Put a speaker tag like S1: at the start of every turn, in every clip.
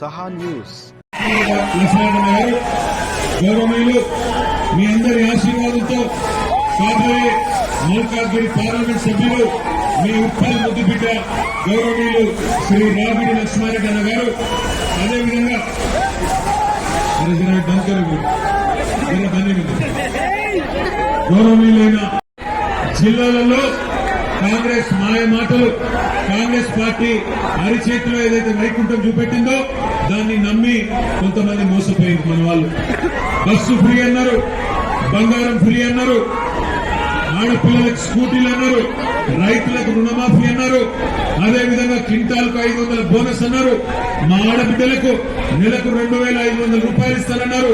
S1: సహా న్యూస్.
S2: మీ అందరి ఆశీర్వాదంతో కాబోయే మల్కాగిరి పార్లమెంట్ సభ్యులు మీ ఉప్పల్ ముద్దుబిడ్డ గౌరవనీయులు శ్రీ రాబిడి లక్ష్మారెడ్డి అన్న గారు అదేవిధంగా అరే గౌరవనీయులైన జిల్లాలలో కాంగ్రెస్ మాయ మాటలు కాంగ్రెస్ పార్టీ అరిచేతిలో ఏదైతే వైకుంఠం చూపెట్టిందో దాన్ని నమ్మి కొంతమంది మోసపోయింది మన వాళ్ళు. బస్సు ఫ్రీ అన్నారు బంగారం ఫ్రీ అన్నారు ఆడపిల్లలకు స్కూటీలు అన్నారు రైతులకు రుణమాఫీ అన్నారు అదే విధంగా క్వింటాల్కు ఐదు వందల బోనస్ అన్నారు మా ఆడబిడ్డలకు నెలకు రెండు వేల ఐదు వందల రూపాయలు ఇస్తారన్నారు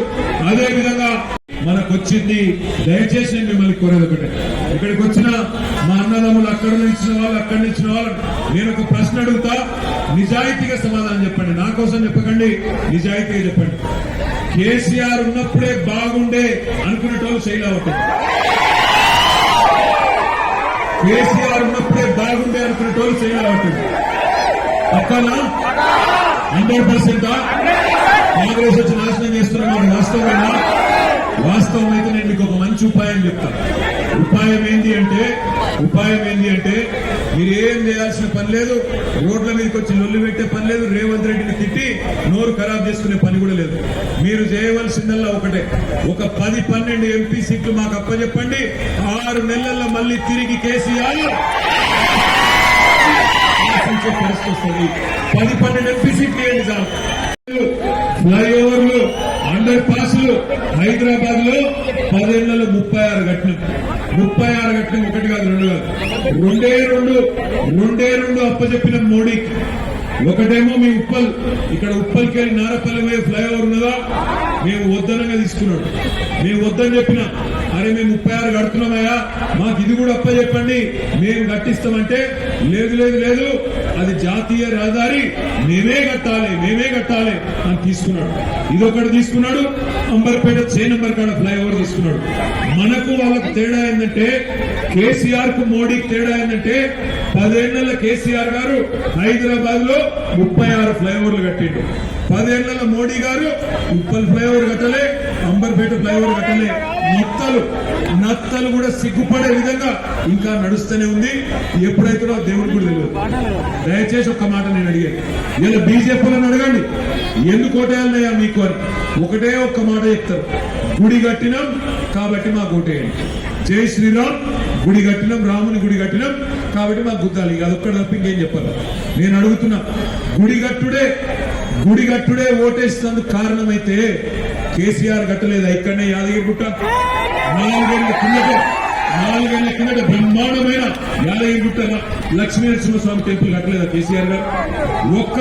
S2: అదే విధంగా మనకు వచ్చింది దయచేసి నేను మిమ్మల్ని కోరేది ఒకటే. ఇక్కడికి వచ్చిన మా అన్నదమ్ములు అక్కడ నిలిచిన వాళ్ళు అక్కడ నిలిచిన వాళ్ళు నేను ఒక ప్రశ్న అడుగుతా. నిజాయితీగా సమాధానం చెప్పండి. నా కోసం చెప్పకండి నిజాయితీగా చెప్పండి. కేసీఆర్ ఉన్నప్పుడే బాగుండే అనుకునేటోళ్ళు శైలి అవుతుంది కేసీఆర్ ఉన్నప్పుడే బాగుండే అనుకునేటోళ్ళు శైలి అవుతుంది పక్కనా హండ్రెడ్ పర్సెంట్? కాంగ్రెస్ వచ్చి నాశనం చేస్తున్నారు. నష్టం వాస్తవమేనా వాస్తవం అయితే నేను మీకు ఒక మంచి ఉపాయం చెప్తాను ఉపాయం ఏంటి అంటే ఉపాయం ఏంటి అంటే మీరు ఏం చేయాల్సిన పని లేదు రోడ్ల మీదకి వచ్చి లొల్లి పెట్టే పని లేదు రేవంత్ రెడ్డిని తిట్టి నోరు ఖరాబ్ చేసుకునే పని కూడా లేదు. మీరు చేయవలసిందల్లా ఒకటే. ఒక పది పన్నెండు ఎంపీ సీట్లు మాకు అప్పచెప్పండి ఆరు నెలల్లో మళ్ళీ తిరిగి కేసీఆర్ పరిస్థితి వస్తుంది. పది పన్నెండు ఎంపీ సీట్లు ఏంటి సార్? ఫ్లైఓవర్లు అండర్ పాస్లు హైదరాబాద్లో పదేళ్ళలో ముప్పై ఆరు కట్టినాం ముప్పై ఆరు కట్టినాం ఒకటి కాదు రెండు కాదు. రెండే రెండు రెండే రెండు అప్పచెప్పిన మోడీకి ఒకటేమో మీ ఉప్పల్ ఇక్కడ ఉప్పల్కి వెళ్ళి నారపల్లి పోయే ఫ్లైఓవర్ ఉన్నదా? మేము వద్దనంగా తీసుకున్నాడు. మేము వద్దని చెప్పిన అరే మేము ముప్పై ఆరు కడుతున్నామయ్యా మాకు ఇది కూడా అప్ప చెప్పండి మేము కట్టిస్తామంటే లేదు లేదు లేదు అది జాతీయ రహదారి మేమే కట్టాలి మేమే కట్టాలి అని తీసుకున్నాడు. ఇదొకటి తీసుకున్నాడు అంబర్పేట చే నంబర్ కాడ ఫ్లైఓవర్ తీసుకున్నాడు. మనకు వాళ్ళకు తేడా ఏంటంటే కేసీఆర్కు మోడీకి తేడా ఏంటంటే పదేళ్ళ కేసీఆర్ గారు హైదరాబాద్లో ముప్పై ఆరు ఫ్లైఓవర్లు కట్టిండు. పదేళ్ళ మోడీ గారు ఉప్పల్ ఫ్లైఓవర్ కట్టలే అంబర్పేట ఫ్లైఓవర్ కట్టలే. నత్తలు నత్తలు కూడా సిగ్గుపడే విధంగా ఇంకా నడుస్తూనే ఉంది. ఎప్పుడైతే దేవుడు కూడా తెలియదు. దయచేసి ఒక్క మాట నేను అడిగాను ఇలా బీజేపీలను అడగండి. ఎందుకు ఓటేయాలయ్యా మీకు అని. ఒకటే ఒక్క మాట చెప్తారు. గుడి కట్టినాం కాబట్టి మాకు ఓటేయండి. జై శ్రీరామ్. గుడి కట్టినాం రాముని గుడి కట్టినాం. కాబట్టి మాకు గుద్దాలి. ఇక అదొక్కడ తప్ప ఇంకేం చెప్పాలి. నేను అడుగుతున్నా గుడి కట్టుడే గుడి కట్టుడే ఓటేసినందుకు కారణమైతే కేసీఆర్ కట్టలేదు. ఇక్కడనే యాదగిరి గుట్ట. నాలుగేళ్ళ కిందట నాలుగేళ్ళ కిందట బ్రహ్మాండమైన యాదగిరి గుట్ట లక్ష్మీ నరసింహస్వామి టెంపుల్ కట్టలేదా కేసీఆర్ గారు. ఒక్క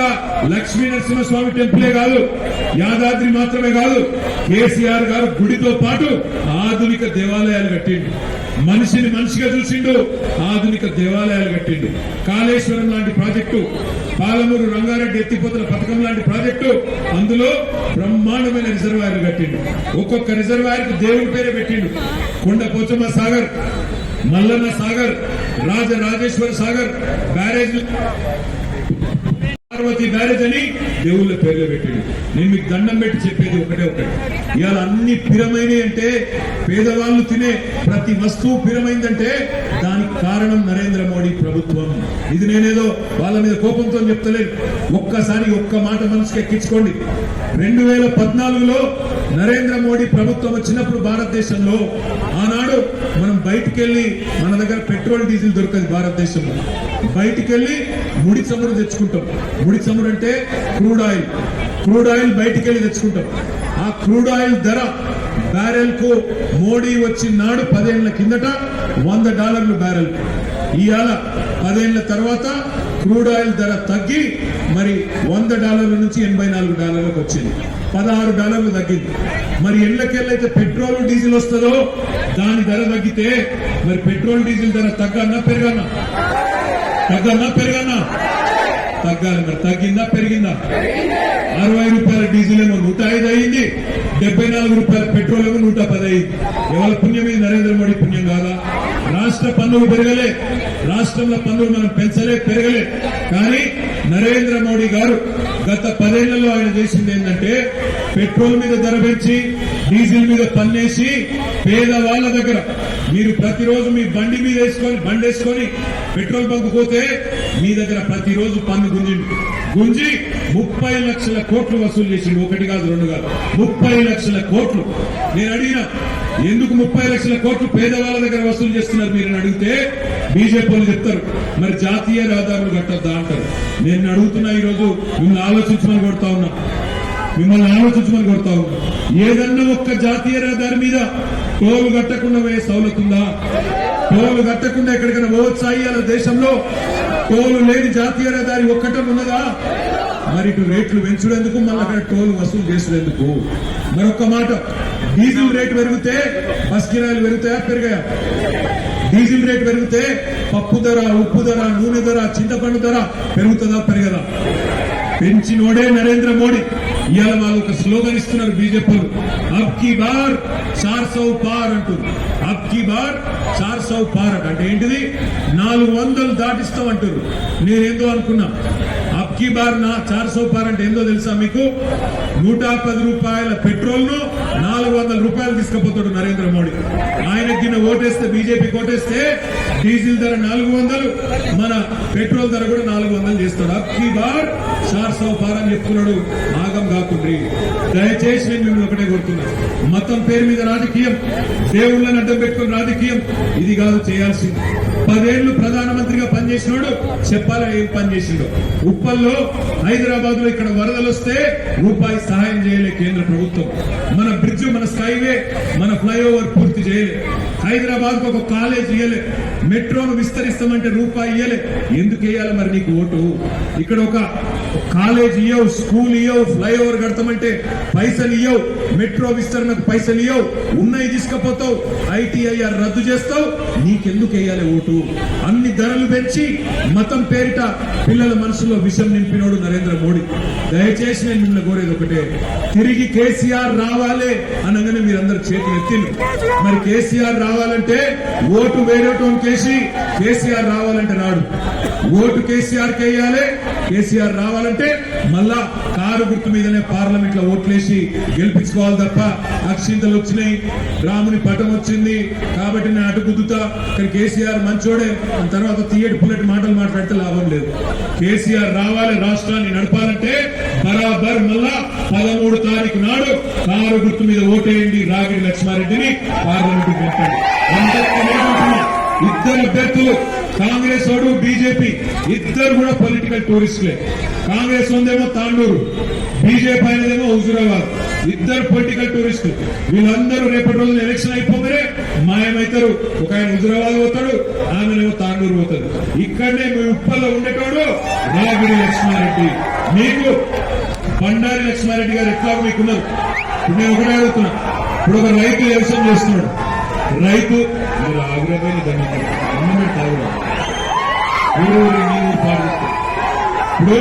S2: లక్ష్మీ నరసింహస్వామి టెంపులే కాదు యాదాద్రి మాత్రమే కాదు కేసీఆర్ గారు గుడితో పాటు ఆధునిక దేవాలయాలు కట్టిండు. మనిషిని మనిషిగా చూసిండు ఆధునిక దేవాలయాలు కట్టిండు. కాళేశ్వరం లాంటి ప్రాజెక్టు పాలమూరు రంగారెడ్డి ఎత్తిపోతల పథకం లాంటి ప్రాజెక్టు అందులో బ్రహ్మాండమైన రిజర్వాయర్లు కట్టిండు. ఒక్కొక్క రిజర్వాయర్కి దేవుడి పేరే పెట్టిండు. కొండ పోచమ్మ సాగర్ మల్లన్న సాగర్ రాజరాజేశ్వర సాగర్ బ్యారేజ్ పార్వతి మ్యారేజ్ అని దేవుళ్ళ పేర్లు పెట్టాడు. నేను మీకు దండం పెట్టి చెప్పేది ఒకటే ఒకటి. ఇవాళ అన్ని పిరమైనవి అంటే పేదవాళ్ళు తినే ప్రతి వస్తువు పిరమైందంటే దానికి కారణం నరేంద్ర మోడీ ప్రభుత్వం. ఇది నేనేదో వాళ్ళ మీద కోపంతో చెప్తలేదు ఒక్కసారి ఒక్క మాట మనసుకి ఎక్కించుకోండి. రెండు వేల పద్నాలుగులో నరేంద్ర మోడీ ప్రభుత్వం వచ్చినప్పుడు భారతదేశంలో ఆనాడు మనం బయటికి వెళ్ళి మన దగ్గర పెట్రోల్ డీజిల్ దొరకదు భారతదేశంలో. బయటికి వెళ్ళి ముడి చమురు తెచ్చుకుంటాం. ముడి చమురు అంటే క్రూడ్ ఆయిల్. క్రూడ్ ఆయిల్ బయటికి వెళ్ళి తెచ్చుకుంటాం. ఆ క్రూడ్ ఆయిల్ ధర బ్యారెల్కు మోడీ వచ్చిన నాడు పదేళ్ళ కిందట వంద డాలర్లు బ్యారెల్. ఇవాళ పదేళ్ళ తర్వాత క్రూడ్ ఆయిల్ ధర తగ్గి మరి వంద డాలర్ల నుంచి ఎనభై నాలుగు డాలర్లకు వచ్చింది. పదహారు డాలర్లు తగ్గింది. మరి ఎళ్ళకెళ్ళైతే పెట్రోల్ డీజిల్ వస్తుందో దాని ధర తగ్గితే మరి పెట్రోల్ డీజిల్ ధర తగ్గన్నా పెరగన్నా? తగ్గన్నా పెరగన్నా? తగ్గాలి మరి తగ్గిందా పెరిగిందా? అరవై రూపాయల డీజిల్ ఏమో నూట ఐదు అయింది. డెబ్బై నాలుగు రూపాయల పెట్రోల్ ఏమో నూట పది అయింది. ఎవరి పుణ్యం ఇది నరేంద్ర మోడీ పుణ్యం కాదా? రాష్ట్ర పన్నులు పెరగలే. రాష్ట్రంలో పన్నులు మనం పెంచలే పెరగలే. కానీ నరేంద్ర మోడీ గారు గత పదేళ్ళలో ఆయన చేసింది ఏంటంటే పెట్రోల్ మీద ధర పెంచి డీజిల్ మీద పన్నేసి పేదవాళ్ళ దగ్గర మీరు ప్రతిరోజు మీ బండి మీద వేసుకొని బండి వేసుకొని పెట్రోల్ బంక్ పోతే మీ దగ్గర ప్రతిరోజు పన్ను గుంజి గుంజి ముప్పై లక్షల కోట్లు వసూలు చేసిండు. ఒకటి కాదు రెండు కాదు. ముప్పై లక్షల కోట్లు. నేను అడిగిన ఎందుకు ముప్పై లక్షల కోట్లు పేదవాళ్ళ దగ్గర వసూలు చేస్తున్నారు మీరు అడిగితే బీజేపీ వాళ్ళు చెప్తారు. మరి జాతీయ రహదారులు కట్టద్దా అంటారు. నేను అడుగుతున్నా ఈ రోజు మిమ్మల్ని ఆలోచించమని కొడతా ఉన్నా. మిమ్మల్ని ఆలోచించమని కొడతాం ఏదన్నా ఒక్క జాతీయ రహదారి మీద టోలు కట్టకుండా పోయే సౌలత్ ఉందా? టోలు కట్టకుండా ఎక్కడికైనా పోవచ్చా ఇవాళ దేశంలో? టోలు లేని జాతీయ రహదారి ఒక్కటం ఉన్నదా? మరి ఇటు రేట్లు పెంచుడేందుకు? మళ్ళీ అక్కడ టోల్ వసూలు చేసేందుకు. మరొక మాట డీజిల్ రేటు పెరిగితే బస్ కిరాయిలు పెరుగుతాయా పెరిగాయా? డీజిల్ రేటు పెరిగితే పప్పు ధర ఉప్పు ధర నూనె ధర చింతపండు ధర పెరుగుతుందా పెరగదా? పెంచినోడే నరేంద్ర మోడీ. ఇవాళ వాళ్ళు ఒక స్లోగన్ ఇస్తున్నారు బీజేపీ అబ్కి బార్ చార్ సౌ పార్ అంటుంది అబ్ బార్ చార్ సౌ పార్ అంట. అంటే ఏంటిది? నాలుగు వందలు దాటిస్తాం అంటారు. నేనేందో అనుకున్నా. అబ్కి బార్ నా చార్ సౌ పార్ అంటే ఏందో తెలుసా మీకు? నూట పది రూపాయల పెట్రోల్ను నాలుగు వందల రూపాయలు తీసుకుపోతాడు నరేంద్ర మోడీ. ఆయనకి గిన్న ఓటేస్తే బీజేపీ ఓటేస్తే డీజిల్ ధర నాలుగు వందలు మన పెట్రోల్ ధర కూడా నాలుగు వందలు చేస్తాడు. అక్కి బార్ చార్ చెప్తున్నాడు ఆగం కాకుండ్రి దయచేసి నేను మిమ్మల్ని ఒకటే కోరుతున్నా. మతం పేరు మీద రాజకీయం దేవుళ్ళని అడ్డం పెట్టుకుని రాజకీయం ఇది కాదు చేయాల్సింది. పదేళ్ళు ప్రధానమంత్రిగా పనిచేసినాడు చెప్పాలని ఏం పనిచేసిండో ఉప్పల్లో హైదరాబాద్లో ఇక్కడ వరదలు వస్తే రూపాయి సహాయం చేయలే కేంద్ర ప్రభుత్వం. మన బ్రిడ్జ్ మన స్కైవే మన ఫ్లైఓవర్ పూర్తి చేయలే. హైదరాబాద్కు ఒక కాలేజ్ ఇయ్యలే. మెట్రోను విస్తరిస్తామంటే రూపాయి ఇయ్యలే. ఎందుకు వేయాలి మరి నీకు ఓటు? ఇక్కడ ఒక కాలేజ్ ఇయ్యవు స్కూల్ ఇయ్యవు ఫ్లైఓవర్ కడతామంటే పైసలు ఇయ్యవు మెట్రో విస్తరణకు పైసలు ఇయ్యవు ఉన్నాయి తీసుకపోతావు ఐటీఐఆర్ రద్దు చేస్తావు నీకెందుకు వేయాలి ఓటు? అన్ని ధరలు పెంచి మతం పేరిట పిల్లల మనసులో విషం నింపినోడు నరేంద్ర మోడీ. దయచేసి నేను మిమ్మల్ని కోరేది ఒకటే తిరిగి కేసీఆర్ రావాలి అనగానే మీరందరూ చేతులు ఎత్తిండు మరి కేసీఆర్ రావాలంటే ఓటు వేరేటోన్ కేసి కేసీఆర్ రావాలంటే రాడు. ఓటు కేసీఆర్ వేయాలి కేసీఆర్ రావాలంటే మళ్ళా కారు గుర్తు మీదనే పార్లమెంట్లో ఓట్లేసి గెలిపించుకోవాలి తప్ప అక్షింతలు వచ్చినాయి రాముని పటం వచ్చింది కాబట్టి నేను అటు గుద్దుతా. ఇక్కడ కేసీఆర్ మంచోడే దాని తర్వాత తీయటి పుల్లటి మాటలు మాట్లాడితే లాభం లేదు. కేసీఆర్ రావాలి రాష్ట్రాన్ని నడపాలంటే బరాబర్ మళ్ళా పదమూడు తారీఖు నాడు కారు గుర్తు మీద ఓటేయండి రాగిడి లక్ష్మారెడ్డిని పార్లమెంట్ పెట్టండి ఇద్దరు అభ్యర్థులు కాంగ్రెస్ వాడు బీజేపీ. ఇద్దరు కూడా పొలిటికల్ టూరిస్టులే కాంగ్రెస్ ఉందేమో తాండూరు బీజేపీ అయినదేమో హుజురాబాద్. ఇద్దరు పొలిటికల్ టూరిస్టులు వీళ్ళందరూ రేపటి రోజున ఎలక్షన్ అయిపోగానే మాయమవుతారు ఒక ఆయన హుజురాబాద్ పోతాడు ఆమెనేమో తాండూరు పోతాడు. ఇక్కడనే మీ ఉప్పల్లో ఉండేటోడు రాగిడి లక్ష్మారెడ్డి. మీకు బండారి లక్ష్మారెడ్డి గారు ఎట్లా మీకున్నారు. ఇప్పుడు నేను ఒకటే అడుగుతున్నా. ఇప్పుడు ఒక రైతు వ్యవసాయం చేస్తున్నాడు. రైతు మీరు ఆగ్రహమైన దాన్ని అన్నమే తాగుడు. ఊరు ఊరి నీ ఇప్పుడు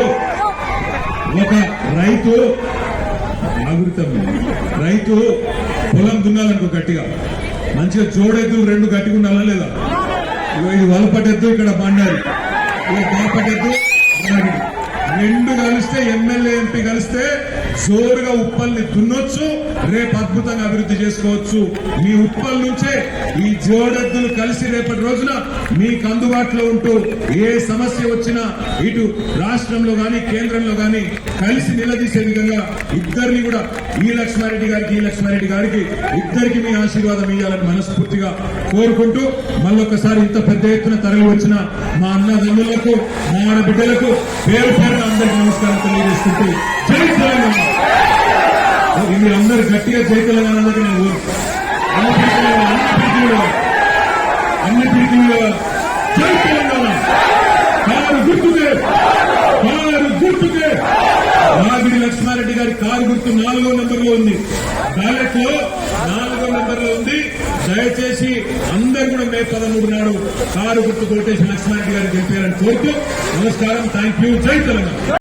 S2: ఒక రైతు ఆగురితం. రైతు పొలం దున్నాలనుకో గట్టిగా. మంచిగా జోడెద్దులు రెండు గట్టిగా ఉండాలా లేదా? ఇది వలపటెద్దు ఇక్కడ బండారు. ఇక బాపటెద్దు రెండు కలిస్తే ఎమ్మెల్యే ఎంపీ కలిస్తే జోరుగా ఉప్పల్ని దున్నొచ్చు రేపు అద్భుతంగా అభివృద్ధి చేసుకోవచ్చు. మీ ఉప్పల్ నుంచే ఈ జోడెద్దులు కలిసి రేపటి రోజున మీకు అందుబాటులో ఉంటూ ఏ సమస్య వచ్చినా ఇటు రాష్ట్రంలో కానీ కేంద్రంలో కానీ కలిసి నిలదీసే విధంగా ఇద్దరిని కూడా ఈ లక్ష్మారెడ్డి గారికి ఈ లక్ష్మారెడ్డి గారికి ఇద్దరికి మీ ఆశీర్వాదం ఇవ్వాలని మనస్ఫూర్తిగా కోరుకుంటూ మళ్ళొకసారి ఇంత పెద్ద ఎత్తున తరలి వచ్చిన మా అన్నదమ్ములకు మా ఆడబిడ్డలకు పేరు పేరున అందరికీ నమస్కారం తెలియజేస్తుంటూ జై తెలంగాణ ఇది అందరూ గట్టిగా జై నేను కోరు. అన్ని పిలిచిన అన్ని పిలిచిన జై తెలంగాణ. కారు గుర్తుకే కారు గుర్తుకే. రాగిడి లక్ష్మారెడ్డి గారి కారు గుర్తు నాలుగో నెంబర్లో ఉంది. బ్యాలెట్లో నాలుగో నెంబర్లో ఉంది. దయచేసి అందరు కూడా మే పదమూడు నాడు కారు గుర్తు కొట్టేసి లక్ష్మారెడ్డి గారు గెలిపారని కోరుతూ నమస్కారం. Thank you. జై తెలంగాణ.